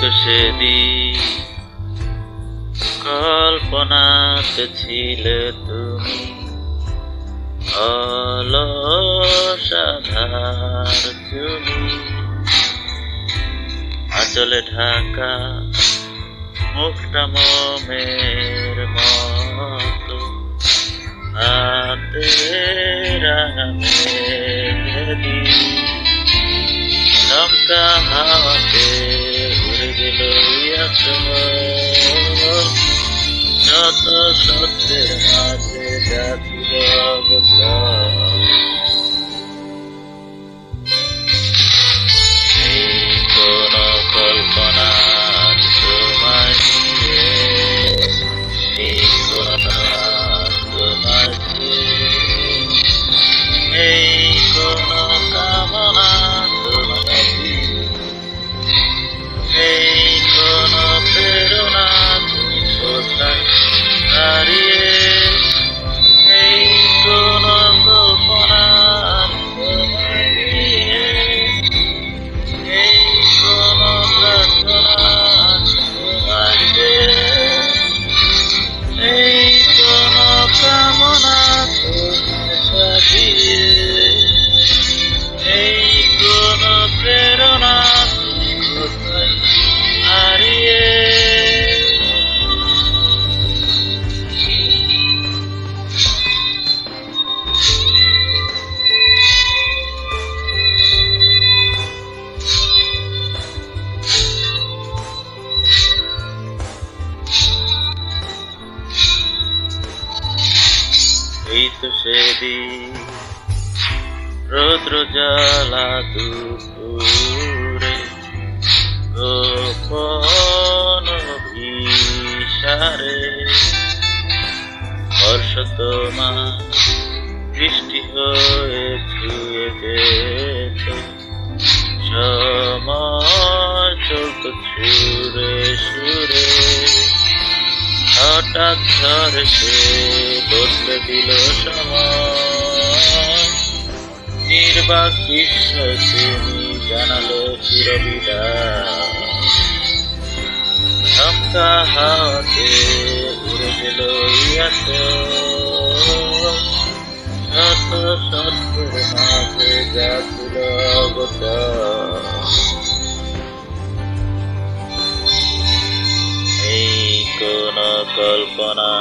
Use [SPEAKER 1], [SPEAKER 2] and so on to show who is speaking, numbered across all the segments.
[SPEAKER 1] তো সেদিন কল্পনাতে ছিলে তুমি। অলসাধার তুমি আচলে ঢাকা মুখটা মোমের মতো। হাতে রাঙামেদি দমকা হাওয়াতে উড়ে গেল শত সত্যের মাঝে যাচ্ছিল অবসর সেদিন। রৌদ্র দুপুরে গোপন ভিসারে হঠাৎ সে বদলে দিল নির্বাক বিস্ময় তুমি জানালো হাওয়াতে উড়ে গেল ইয়াস মাঝে যাচ্ছিল অবতার কল্পনা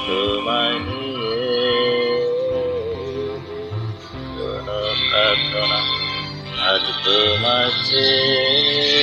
[SPEAKER 1] তোমায় নিয়ে কোন প্রার্থনা আজ তোমার চেয়ে